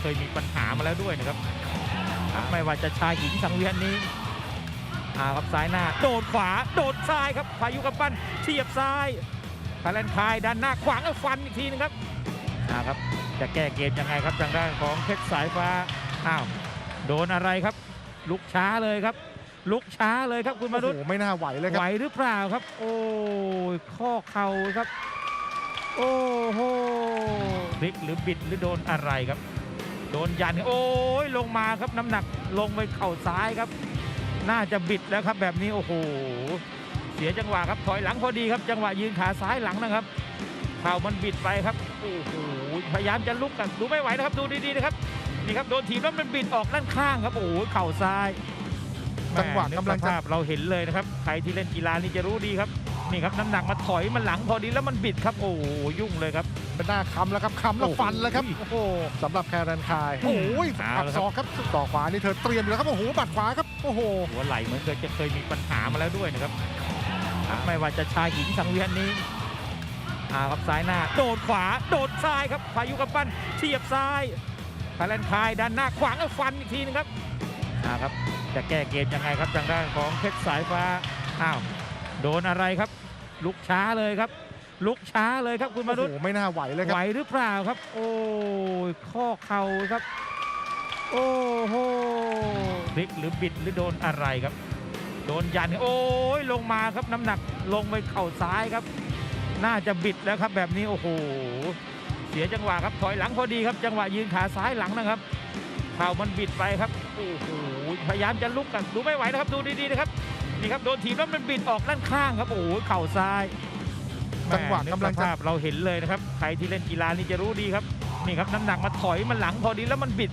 เคยมีปัญหามาแล้วด้วยนะครับครับ ไม่ว่าจะชายหญิงสังเวียนนี้อ่าครับซ้ายหน้า โดดขวา โดดซ้ายครับพายุกับปั้นเทียบซ้ายคาเลนคายดันหน้าขวางแล้วฟันอีกทีนึงครับอ่าครับจะแก้เกมยังไงครับทางด้านของเพชรสายฟ้าอ้าวโดนอะไรครับ ลุกช้าเลยครับ ลุกช้าเลยครับคุณมโอ้นุษโหย์ไม่น่าไหวเลยคไหวรับหรือเปล่าครับ โอ้ยข้อเข่าครับ โอ้โหพลิกหรือบิดหรือโดนอะไรครับ โดนยันโอ้ยลงมาครับน้ำหนักลงไปเข่าซ้ายครับ น่าจะบิดแล้วครับแบบนี้โอ้โหเสียจังหวะครับถอยหลังพอดีครับจังหวะยืนขาซ้ายหลังนะครับเข่ามันบิดไปครับโอ้โหพยายามจะลุกกันดูไม่ไหวนะครับดูดีๆนะครับนี่ครับโดนถีบแล้วมันบิดออกด้านข้างครับโอ้โหเข่าซ้ายจังหวะแม่กำลังนึจะสภาพเราเห็นเลยนะครับใครที่เล่นกีฬานี่จะรู้ดีครับ นี่ครับน้ำหนักมาถอยมันหลังพอดีแล้วมันบิดครับ โอ้โหยุ่งเลยครับเป็นหน้าคำแล้วครับคำแล้วโอ้โหฟันแล้วครับโอ้โหสำหรับแครันคายอืโอ้มยเอาปักละครับศอกครับศอกขวานี่เธอเตรียมอยู่แล้วครับโอ้โหปัดขวาครับโอ้โหหัวไหล่เหมือนเคยจะเคยมีปัญหามาแล้วด้วยนะครับครับไม่ว่าจะชายหญิงสังเวียนนี้อ่าครับซ้ายหน้า โดดขวาโดดซ้ายครับพายุกับปั้นเทียบซ้ายคาเลนคายดันหน้าขวางแล้วฟันอีกทีนึงครับอ่าครับจะแก้เกมยังไงครับทางด้านของเพชรสายฟ้าอ้าว โดนอะไรครับ ลุกช้าเลยครับ ลุกช้าเลยครับคุณมโอ้นุษโหย์ไม่น่าไหวเลยคไหรัวบหรือเปล่าครับ โอ้ยข้อเข่าครับ โอ้โหพลิกหรือบิดหรือโดนอะไรครับ โดนยันโอ้ยลงมาครับน้ำหนักลงไปเข่าซ้ายครับ น่าจะบิดแล้วครับแบบนี้โอ้โหเสียจังหวะครับถอยหลังพอดีครับ จังหวะยืนขาซ้ายหลังนะครับเข่ามันบิดไปครับโอ้โหพยายามจะลุกกันดูไม่ไหวนะครับดูดีๆนะครับ นี่ครับโดนถีบแล้วมันบิดออกด้านข้างครับโอ้โหเข่าซ้ายจังหวะแม่กำลังนึจะสภาพเราเห็นเลยนะครับ ใครที่เล่นกีฬานี่จะรู้ดีครับ นี่ครับน้ำหนักมาถอยมันหลังพอดีแล้วมันบิด